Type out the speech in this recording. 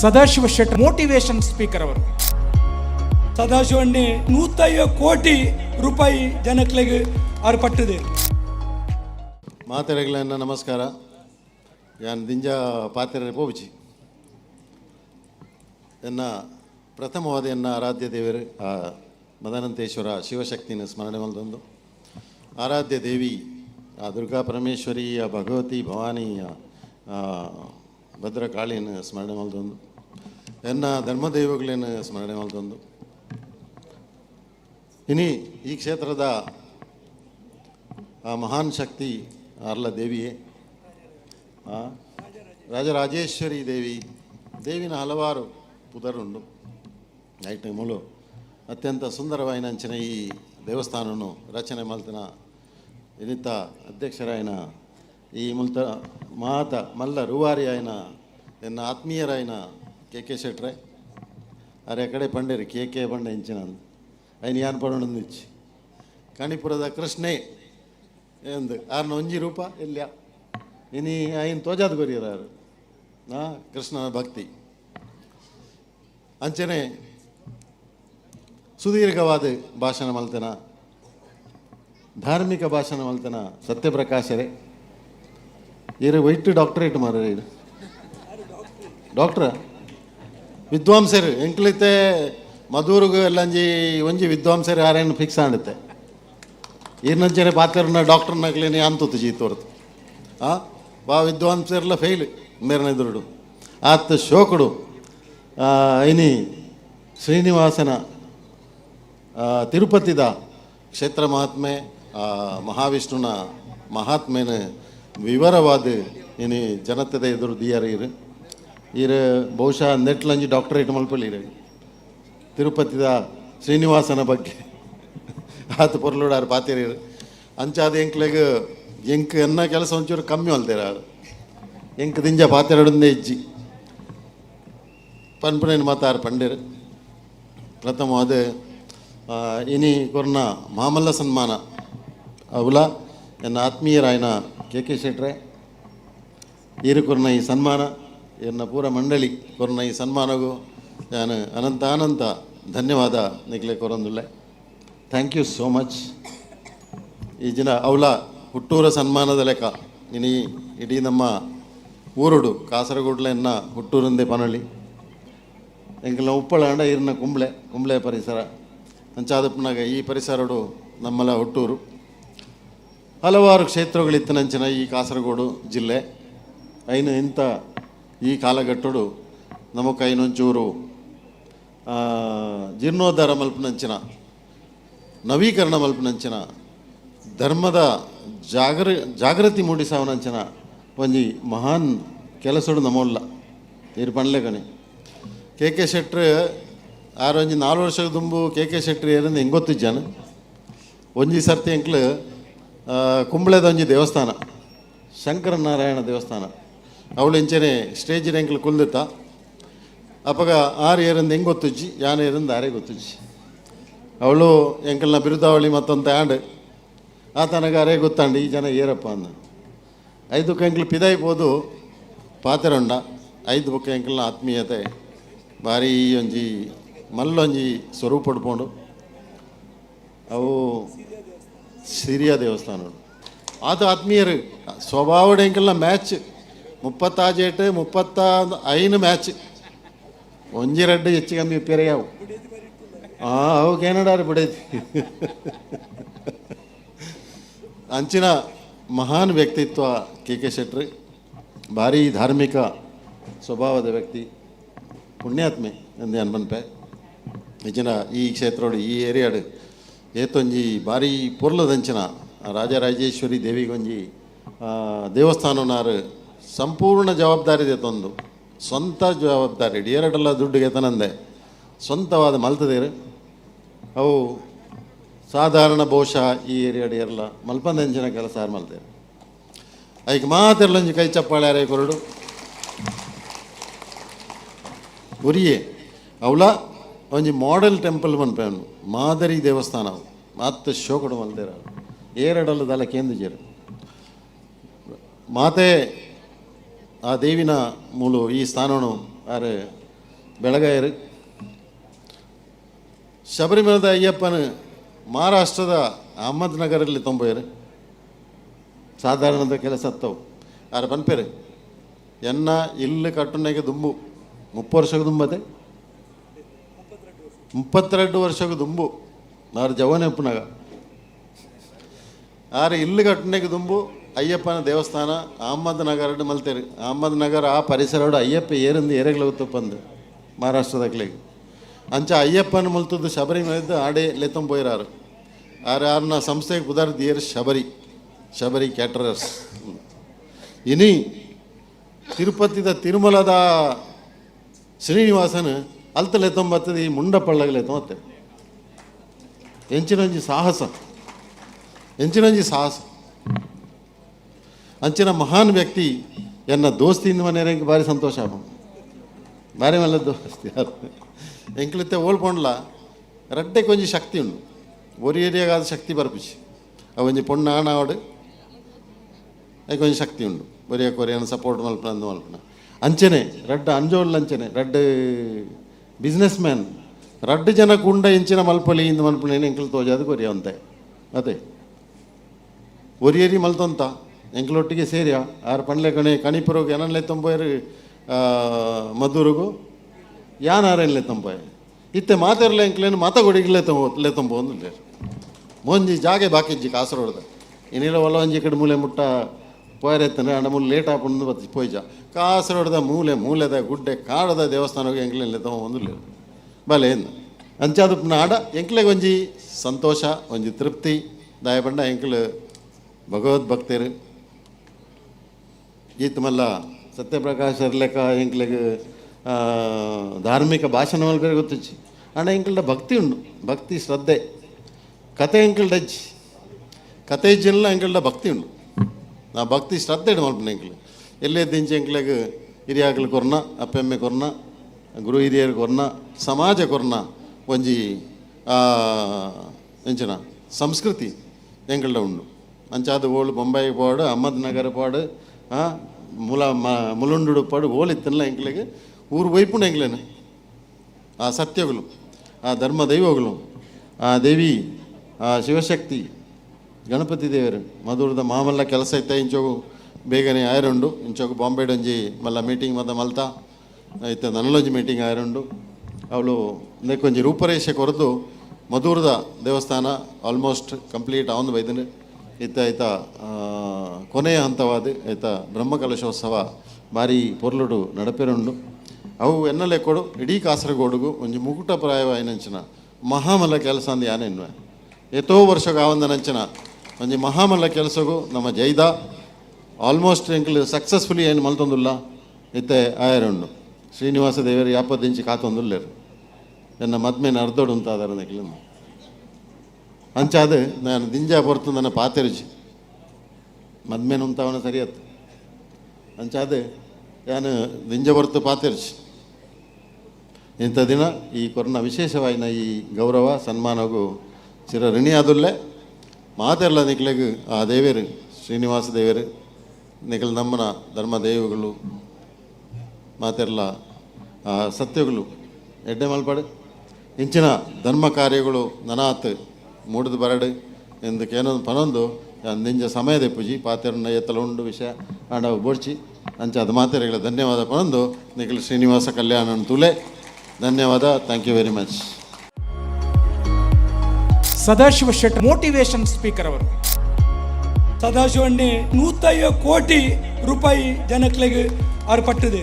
Sadashiva Shetty motivation speaker ಅವರು. ಸದಾಶಿವಣ್ಣಿ ನೂತೈವ ಕೋಟಿ ರೂಪಾಯಿ ಜನಕ್ಲೆಗ್ ಅವ್ರು ಪಟ್ಟಿದೆ ಮಾತೆರೆಗಳನ್ನ ನಮಸ್ಕಾರ. ಯಾನ್ ದಿಂಜ ಪಾತೆರೆ ಪೋಬಿಚಿ. ಎನ್ನ ಪ್ರಥಮವಾದ ಎನ್ನ ಆರಾಧ್ಯ ದೇವರು ಆ ಮದನಂತೇಶ್ವರ ಶಿವಶಕ್ತಿನ ಸ್ಮರಣೆ ಮಲ್ದೊಂದು ಆರಾಧ್ಯ ದೇವಿ ಆ ದುರ್ಗಾ ಪರಮೇಶ್ವರಿ ಆ ಭಗವತಿ ಭವಾನಿ ಆ ಭದ್ರಕಾಳಿನ ಸ್ಮರಣೆ ಮಾಡ್ತಂದು ಎನ್ನ ಧರ್ಮದೇವಗಳನ್ನ ಸ್ಮರಣೆ ಮಾಡ್ತಂದು ಇನಿ ಈ ಕ್ಷೇತ್ರದ ಆ ಮಹಾನ್ ಶಕ್ತಿ ಅರ್ಲ ದೇವಿಯೇ ರಾಜರಾಜೇಶ್ವರಿ ದೇವಿ, ದೇವಿನ ಹಲವಾರು ಪುದರುಂಡು. ಐಟ್ ಮೂಲು ಅತ್ಯಂತ ಸುಂದರವಾಯಿನಂಚಿನ ಈ ದೇವಸ್ಥಾನವನ್ನು ರಚನೆ ಮಲ್ತಿನ ಇನಿತ ಅಧ್ಯಕ್ಷರಾಯನ ಈ ಮುಲ್ತ ಮಾತ ಮಲ್ಲ ರೂವಾರಿ ಆಯ್ನ ಎನ್ನ ఆత్మీయరైన ಕೆ ಕೆ ಶೆಟ್ರೆ, ಅರೆ ಕಡೆ ಪಂಡೇರಿ ಕೆ ಕೆ ಪಂಡ ಇಂಚಿನ ಐನ್ ಯಾನ್ ಪಡೋಣ ಇಚ್ಚಿ ಕಣಿಪುರದ ಕೃಷ್ಣೇ ಎಂದು, ಆರ್ನ ಒಂಜಿ ರೂಪ ಇಲ್ಲ ಇನಿ ಆಯ್ನ ತೋಜಾದ ಗೊರಿಯರಾರು. ನಾ ಕೃಷ್ಣನ ಭಕ್ತಿ. ಅಂಚನೆ ಸುದೀರ್ಘವಾದ ಭಾಷಣ ಮಲ್ತನ, ಧಾರ್ಮಿಕ ಭಾಷಣ ಮಲ್ತನ ಸತ್ಯಪ್ರಕಾಶರೇ. ಇರು ವೈಟ್ ಡಾಕ್ಟರೇಟ್ ಮಾರ ಇದು. ಡಾಕ್ಟ್ರ? ವಿದ್ವಾಂಸರು, ಎಂಕ್ಲಿತೆ ಮಧುರ್ಗ ಎಲ್ಲಂಜಿ ಒಂಜಿ ವಿದ್ವಾಂಸರು ಯಾರೇನು ಫಿಕ್ಸ್ ಆಡುತ್ತೆ? ಏನಂಚನೆ ಡಾಕ್ಟರ್ ಡಾಕ್ಟರ್ನಾಗ್ಲೇನೆ ಅಂತೂತು ಜೀ ತೋರ್ತು ಆ? ಬಾ ವಿದ್ವಾಂಸರೆಲ್ಲ ಫೇಲ್ ಮೇರನ ಎದುರುಡು ಆತ ಶೋಕುಡು. ಐನಿ ಶ್ರೀನಿವಾಸನ ತಿರುಪತಿದ ಕ್ಷೇತ್ರ ಮಹಾತ್ಮೆ ಮಹಾವಿಷ್ಣುನ ಮಹಾತ್ಮೆನ ವಿವರವಾದ ಇನಿ ಜನತೆದ ಎದುರು ದಿಯಾರ ಇರು. ಇರು ಬಹುಶಃ ನೆಟ್ಲಂಜಿ ಡಾಕ್ಟರೇಟ್ ಮಲ್ಪಲ್ಲಿ ಇರು. ತಿರುಪತಿದ ಶ್ರೀನಿವಾಸನ ಬಗ್ಗೆ ಆತ ಪೊರ್ಲುಡಾರು ಪಾತಿರೀರು ಅಂಚಾದ ಎಂಕ್ಲೆಗ್ ಎಂಕ್ ಎನ್ನ ಕೆಲಸ ಒಂಚೂರು ಕಮ್ಮಿ ಹೊಲ್ತೀರ ಎಂಕ್ ದಿಂಜ ಪಾತೆರಡೊಂದೇ ಇಜ್ಜಿ. ಪನ್ಪುನೇನು ಮಾತಾರು ಪಂಡೇರು. ಪ್ರಥಮವಾದ ಇನಿ ಕೊರ್ನ ಮಾಮಲ್ಲ ಸನ್ಮಾನ. ಅವಲ ಎನ್ನ ಆತ್ಮೀಯರಾಯನ ಕೆ ಕೆ ಶೆಟ್ರೆ ಈರು ಕೊರನ ಈ ಸನ್ಮಾನ ಎನ್ನ ಪೂರ ಮಂಡಳಿ ಕೊರ್ನ ಈ ಸನ್ಮಾನಗೂ ನಾನು ಅನಂತ ಅನಂತ ಧನ್ಯವಾದ ನಿಕ್ಲೆ ಕೊರಂದುಳ್ಳೆ ಥ್ಯಾಂಕ್ ಯು ಸೋ ಮಚ್ ಈ ದಿನ ಅವಳ ಹುಟ್ಟೂರ ಸನ್ಮಾನದ ಲೆಕ್ಕ. ಇನಿ ಇಡೀ ನಮ್ಮ ಊರುಡು ಕಾಸರಗೋಡ್ಲೆನ್ನ ಹುಟ್ಟೂರಂದೆ ಪನಳಿ ಉಪ್ಪಳ ಅಂಡ ಇರ್ನ ಕುಂಬ್ಳೆ ಕುಂಬ್ಳೆ ಪರಿಸರ. ಅಂಚಾದಪ್ಪನಾಗ ಈ ಪರಿಸರಡು ನಮ್ಮಲ್ಲ ಹುಟ್ಟೂರು. ಹಲವಾರು ಕ್ಷೇತ್ರಗಳಿತ್ತನಂಚಿನ ಈ ಕಾಸರಗೋಡು ಜಿಲ್ಲೆ. ಐನು ಇಂಥ ಈ ಕಾಲಘಟ್ಟಡು ನಮಕ್ ಐನೊಂಚೂರು ಜೀರ್ಣೋದ್ಧಾರ ಮಲ್ಪನಂಚಿನ ನವೀಕರಣ ಮಲ್ಪನಂಚಿನ ಧರ್ಮದ ಜಾಗೃ ಜಾಗೃತಿ ಮೂಡಿಸಾವನಂಚಿನ ಒಂಜಿ ಮಹಾನ್ ಕೆಲಸಡು ನಮೋಲ್ಲ ಇರು ಪಣ್ಲೆ ಕಣಿ ಕೆ ಕೆ ಶೆಟ್ರ್ ಆರು, ಒಂಜಿ ನಾಲ್ಕು ವರ್ಷದ ದುಂಬು ಕೆ ಕೆ ಶೆಟ್ರ್ ಏನಂದ್ರೆ ಹೆಂಗೊತ್ತಿದ್ದಾನೆ ಒಂಜಿ ಸರ್ತಿ ಎಂಕ್ಲು ಆ, ಕುಂಬ್ಳೆದ ಒಂಜಿ ದೇವಸ್ಥಾನ ಶಂಕರನಾರಾಯಣ ದೇವಸ್ಥಾನ. ಅವಳು ಇಂಚನೆ ಸ್ಟೇಜ್ ಎಂಕ್ಲು ಕುಲ್ದಿತ್ತ ಅಪ್ಪಗ ಆರು ಏರಿಂದ ಹೆಂಗೆ ಗೊತ್ತುಜ್ಜಿ ಯಾನ ಏರಿಂದ ಆರೇ ಗೊತ್ತುಜ್ಜಿ. ಅವಳು ಎಂಕಲ್ನ ಬಿರುದಾವಳಿ ಮತ್ತೊಂದು ಆಂಡ್ ಆತನಗ ಅರೇ ಗೊತ್ತಾಂಡು ಈ ಜನ ಏರಪ್ಪ ಅಂದ. ಐದು ಎಂಕ್ಲು ಪಿದಾಯ್ಬೋದು ಪಾತೆರೊಂಡ ಐದು ಬುಕ್ಕ ಎಂಕಲ್ನ ಆತ್ಮೀಯತೆ ಭಾರಿ ಒಂಜಿ ಮಲ್ಲೊಂಜಿ ಸ್ವರೂಪ ಪಡ್ಕೊಂಡು ಅವು ಸಿರಿಯ ದೇವಸ್ಥಾನ. ಆತ ಆತ್ಮೀಯರು, ಸ್ವಭಾವದ ಎಂಕಲ್ನ ಮ್ಯಾಚ್ ಮುಪ್ಪತ್ತಾಜೇಟ್ ಮುಪ್ಪತ್ತ ಐನು ಮ್ಯಾಚ್ ಒಂಜಿ ರೆಡ್ಡು ಹೆಚ್ಚು ಕಮ್ಮಿ ಪೆರೆಯಾವು ಹಾಂ ಅವು ಕೇನಡಾರು ಬಿಡೈತಿ. ಅಂಚಿನ ಮಹಾನ್ ವ್ಯಕ್ತಿತ್ವ ಕೆ ಕೆ ಶೆಟ್ರಿ, ಭಾರಿ ಧಾರ್ಮಿಕ ಸ್ವಭಾವದ ವ್ಯಕ್ತಿ, ಪುಣ್ಯಾತ್ಮೆ ಎಂದು ಅನ್ಪನ್ಪೆ ನಿಜನ ಈ ಕ್ಷೇತ್ರ ಈ ಏರಿಯಾಡು ಏತೊಂಜಿ ಭಾರಿ ಪೊರ್ಲದಂಚಿನ ರಾಜರಾಜೇಶ್ವರಿ ದೇವಿಗೊಂಜಿ ಆ, ದೇವಸ್ಥಾನನಾರು ಸಂಪೂರ್ಣ ಜವಾಬ್ದಾರಿ ದೇತೊಂದು ಸ್ವಂತ ಜವಾಬ್ದಾರಿ ಎರಡೆಲ್ಲ ದುಡ್ಡು ಗೆತನಂದೆ ಸ್ವಂತವಾದ ಮಲ್ತದೇರು. ಅವು ಸಾಧಾರಣ ಬಹುಶಃ ಈ ಏರಿಯಾಡ್ ಇರಲ್ಲ ಮಲ್ಪಂದಂಚಿನ ಕೆಲಸ ಯಾರು ಮಲ್ತೇವೆ ಐಕ್ ಮಾತಿರ್ಲಂಜಿ ಕೈ ಚಪ್ಪಾಳೆ ಯಾರೇ ಕೊರಡು. ಉರಿಯೇ ಅವಳ ಒಂಜಿ ಮಾಡೆಲ್ ಟೆಂಪಲ್ ಮನ್ಪೇನು ಮಾದರಿ ದೇವಸ್ಥಾನ ಮತ್ತೆ ಮಾತು ಶೋಕಡು ಮಲ್ದೇರ ಏರಡಲ್ಲ ದಲ ಕೇಂದ್ರಜೇರು. ಮಾತೆ, ಆ ದೇವಿನ ಮೂಲು, ಈ ಸ್ಥಾನವನ್ನು ಆರೆ ಬೆಳಗಾಯರು. ಶಬರಿಮಲದ ಅಯ್ಯಪ್ಪನ ಮಹಾರಾಷ್ಟ್ರದ ಅಹಮದ್ ನಗರಲ್ಲಿ ತೊಂಬೈರು ಸಾಧಾರಣದ ಕೆಲಸ ಅತ್ತವು. ಆರು ಪನ್ಪೇರು ಎನ್ನ, ಇಲ್ಲಿ ಕಟ್ಟುನಾಗೆ ದುಂಬು. ಮುಪ್ಪು ವರ್ಷಕ್ಕೆ ದುಂಬತೆ ಮುಪ್ಪತ್ತೆರಡು ವರ್ಷಕ್ಕೆ ದುಂಬು. ನಾರು ಜವನೆಪ್ಪನಾಗ ಆರು ಇಲ್ಲಿ ಘಟನೆಗೆ ದುಂಬು, ಅಯ್ಯಪ್ಪನ ದೇವಸ್ಥಾನ ಅಹಮದ್ ನಗರ ಮಲ್ತೇರಿ. ಅಹಮದ್ ನಗರ ಆ ಪರಿಸರ ಅಯ್ಯಪ್ಪ ಏರಿಂದ ಏರೆಗ್ಲ ಪಂದು ಮಹಾರಾಷ್ಟ್ರದಾಗ್ಲಿಗೆ ಅಂಚ ಅಯ್ಯಪ್ಪನ ಶಬರಿ ಶಬರಿಮಲೆದ್ದು ಆಡೆ ಲೆತ್ತಂ ಪೋಯಿರಾರು ಆರು ಆರ್ನ ಸಂಸ್ಥೆಗೆ ಉದಾರ ದಿಯರ್ ಶಬರಿ ಶಬರಿ ಕ್ಯಾಟ್ರರ್ಸ್. ಇನಿ ತಿರುಪತಿದ ತಿರುಮಲದ ಶ್ರೀನಿವಾಸನ್ ಅಲ್ತ ಲೆತ್ತಂ ಬರ್ತದೆ ಈ ಮುಂಡ ಪಳ್ಳಗ ಲೆತ್ತಂ ಮತ್ತೆ ಎಂಚಿನೊಂಜಿ ಸಾಹಸ. ಎಂಚಿನೊಂಜಿ ಸಾಹಸ. ಅಂಚಿನ ಮಹಾನ್ ವ್ಯಕ್ತಿ ಎನ್ನ ದೋಸ್ತಿಯಿಂದ ಮನೆಯವ್ರಿಗೆ ಭಾರಿ ಸಂತೋಷ ಆಪ ಭಾರಿ ಮಲ್ಲ ದೋಸ್ತಿ ಎಂಕ್ಲಿತ್ತೆ ಓಲ್ಪೊಂಡ್ಲ ರಡ್ಡೆ ಕೊಂಚ ಶಕ್ತಿ ಉಂಡು ಒರಿ ಏರಿಯಾಗಾದ ಶಕ್ತಿ ಬರ್ಪಿಸಿ. ಅವಂಜಿ ಪೊಣ್ಣ ಆಣಾವಡು ಅದು ಕೊಂಚ ಶಕ್ತಿ ಉಂಡು ಒರಿಯ ಕೊರಿಯನ ಸಪೋರ್ಟ್ ಮಲ್ಪನ ಅಂದು ಮಲ್ಪನ. ಅಂಚನೆ, ರಡ್ಡ ಅಂಜೋಳ್ಳ ಅಂಚನೆ, ರಡ್ಡ ಬಿಸ್ನೆಸ್ ಮ್ಯಾನ್ ರಡ್ಡು ಜನ ಕುಂಡ ಇಂಚಿನ ಮಲ್ಪಲಿ ಇಂದು ಮಲ್ಪಲಿ ಎಂಕ್ಲು ತೋಜಾದು ಕೊರಿಯ ಅಂತೆ ಅದೇ. ಒರಿಯರಿ ಮಲ್ತೊಂತ. ಎಂಕಲೊಟ್ಟಿಗೆ ಸೇರಿಯ. ಆರು ಪಂಡ್ಲೆ ಕಣೆ, ಕಣಿಪುರೋಗ ಏನನ್ಲೆ ತೊಂಬೋಯರು ಮದ್ದೂರಿಗೂ ಯಾನಾರೆನ್ಲೆ ತೊಂಬೋಯ. ಇತ್ತೆ ಮಾತಾರಲ್ಲ ಎಂಕ್ಲೇನು ಮಾತ ಕೊಡಿಗ್ಲೆ ತೊಂಬೋ ತಂಬೋ ಅಂದ್ರೆ ಮೊಂಜಿ ಜಾಗೆ ಬಾಕಿಜ್ಜಿ ಕಾಸರೋಡ್ದ. ಇನ್ನಿಲ್ಲ ಒಂಜಿ ಕಡೆ ಮೂಲೆ ಮುಟ್ಟ ಪೋಯರೆತ್ತನೆ ಅಣ್ಣ ಮೂಲೆ ಲೇಟ್ ಹಾಕೊಂಡು ಬತ್ತಿ, ಪೋಯ್ಜ. ಕಾಸರೋಡ್ದ ಮೂಲೆ, ಮೂಲೆದ ಗುಡ್ಡೆ, ಕಾಡದ ದೇವಸ್ಥಾನಕ್ಕೆ ಎಂಕ್ಲೆನ್ಲೆ ತೊಂಬ ಒಂದಿಲ್ಲ ಬಲೆ ಏನು ಅಂಚಾದ ನಾಡ ಎಂಕ್ಲೆಗೆ ಒಂಜಿ ಸಂತೋಷ ಒಂಜಿ ತೃಪ್ತಿ ದಯಪಂಡ ಎಂಕ್ಲು ಭಗವದ್ಭಕ್ತರು ಈತ ಮಲ್ಲ ಸತ್ಯಪ್ರಕಾಶ್ ಲೆಕ್ಕ ಎಂಕ್ಲೆಗ್ ಧಾರ್ಮಿಕ ಭಾಷಣ ಮಲ್ಪರೆ ಗೊತ್ತಿಚ್ಚಿ. ಅಣ್ಣ ಎಂಕ್ಲ್ಡ ಭಕ್ತಿ ಉಂಡು, ಭಕ್ತಿ ಶ್ರದ್ಧೆ. ಕತೆ ಎಂಕ್ಲ್ಡ ಅಜ್ಜಿ. ಕತೆ ಇಜ್ಜಿಲ್ಲ ಎಂಕ್ಲ್ಡ ಭಕ್ತಿ ಉಂಡು. ನಾ ಭಕ್ತಿ ಶ್ರದ್ಧೆ ಇಡು ಮಲ್ಪನ ಎಂಕ್ಲು ಎಲ್ಲೇ ದಿಂಚಿ ಎಂಕ್ಲೆಗ್ ಹಿರಿಯಾಗ್ಲು ಕೊರ್ನ ಅಪ್ಪೆಮ್ಮೆ ಕೊರ್ನ ಗುರು ಹಿರಿಯರು ಕೊರ್ನ ಸಮಾಜ ಕೊರ್ನ ಒಂಜಿ ಆ, ಎಂಚಿನ ಸಂಸ್ಕೃತಿ ಎಂಕಲ್ಡ ಉಂಡು ಅಂಚಾದ ಓಳು ಬೊಂಬಾಯಿ ಪಾಡು ಅಹಮದ್ ನಗರ ಪಾಡು ಆ, ಮುಲ ಮ ಮುಲುಂಡು ಪಾಡು ಓಲಿತ್ತಲ್ಲ ಎಂಕ್ಲೆಗೆ ಊರು ವೈಪುಣ ಎಂಗ್ಲೇನೆ ಆ ಸತ್ಯಗಳು ಆ ಧರ್ಮ ದೈವಗಳು ಆ ದೇವಿ ಆ ಶಿವಶಕ್ತಿ ಗಣಪತಿ ದೇವರು, ಮಧುರದ ಮಾಮಲ್ಲ ಕೆಲಸ ಇತ್ತ ಇಂಚೋಗು ಬೇಗನೆ ಆಯರುಂಡು ಇಂಚೋಗು ಬಾಂಬೆ ಒಂಜಿ ಮಲ್ಲ ಮೀಟಿಂಗ್ ಮದ ಮಲ್ತಾ ಇತ್ತ ನನ್ನಲೊಂಜಿ ಮೀಟಿಂಗ್ ಆಯರುಂಡು ಅವಳು ಒಂಜಿ ರೂಪರೇಷೆ ಕೊರತು ಮಧುರದ ದೇವಸ್ಥಾನ ಆಲ್ಮೋಸ್ಟ್ ಕಂಪ್ಲೀಟ್ ಆವಂದು ಬೈದನು. ಇತ್ತ ಐತ ಕೊನೆಯ ಹಂತವಾದ ಐತ ಬ್ರಹ್ಮಕಲಶೋತ್ಸವ ಭಾರಿ ಪೊರ್ಲುಡು ನಡಪೆರುಂಡು. ಅವು ಎನ್ನಲೆ ಕೊಡು, ಇಡೀ ಕಾಸರಗೋಡುಗು ಒಂಜಿ ಮುಕುಟಪ್ರಾಯವಾಯಿನಂಚಿನ ಮಹಾಮಲ್ಲ ಕೆಲಸ ಅಂದ ಯಾನೆನ್ನುವೆ ಎತ್ತೋ ವರ್ಷಗ ಆವಂದನಂಚಿನ ಒಂಜಿ ಮಹಾಮಲ್ಲ ಕೆಲಸಗೂ ನಮ್ಮ ಜೈದ ಆಲ್ಮೋಸ್ಟ್ ಎಂಕ್ಲು ಸಕ್ಸಸ್ಫುಲಿ ಏನು ಮಲ್ತೊಂದುಲ್ಲ. ಇತ್ತೆ ಆಯರಣ್ಣು. ಶ್ರೀನಿವಾಸ ದೇವರು ಯಾಪದಿಂಚಿ ಕಾತೊಂದುಲ್ಲೇರು. ಎನ್ನ ಮದ್ಮೇನ ಅರ್ಧೋಡು ಅಂತ ಅದರ ನೆಕ್ಲು ಅಂಚಾದ ನಾನು ದಿಂಜ ಬರ್ತು ನನ್ನ ಪಾತೆರುಚಿ. ಮದ್ಮೇನ ಉಂತಾವನ ಸರಿಯತ್ತು. ಅಂಚಾದ ನಾನು ದಿಂಜ ಬರ್ತು ಪಾತೆರ್ಜಿ ಇಂಥ ದಿನ ಈ ಕೊರೋನಾ ವಿಶೇಷವಾಗಿನ ಈ ಗೌರವ, ಸನ್ಮಾನಗೂ ಚಿರ ಋಣಿಯಾದಲ್ಲೇ ಮಾತೆಲ್ಲ ನಿಕ್ಲೆಗ್ ಆ ದೇವೇರು, ಶ್ರೀನಿವಾಸ ದೇವರು ನಿಕಲ್ ನಮ್ಮನ ಧರ್ಮ ದೇವಗಳು ಮಾತೆಲ್ಲ ಆ ಸತ್ಯಗಳು, ಎಡ್ಡೆ ಮಲ್ಪಾಡು. ಇಂಚಿನ ಧರ್ಮ ಕಾರ್ಯಗಳು ನನಾತ್ ಮೂಡಿದ ಬರಡು ಎಂದಕ್ಕೇನೊಂದು ಪನೊಂದು ನಿಂಜ ಸಮಯದ ಪೂಜಿ ಪಾತೆರನ್ನ ಎತ್ತಲ ಉಂಡು ವಿಷಯ ಆಂಡ ಬೋಡ್ಚಿ. ಅಂಚ ಅದು ಮಾತೆರೆಗಳ ಧನ್ಯವಾದ ಪನೊಂದು, ನಿಖಲ್ ಶ್ರೀನಿವಾಸ ಕಲ್ಯಾಣ ತುಲೆ. ಧನ್ಯವಾದ thank you very much Sadashiva Shet motivation speaker ಅವರು. ಸದಾಶಿವಣ್ಣೆ ನೂತೈವ ಕೋಟಿ ರೂಪಾಯಿ ಜನಕ್ಕೆ ಅವ್ರು ಪಟ್ಟದೆ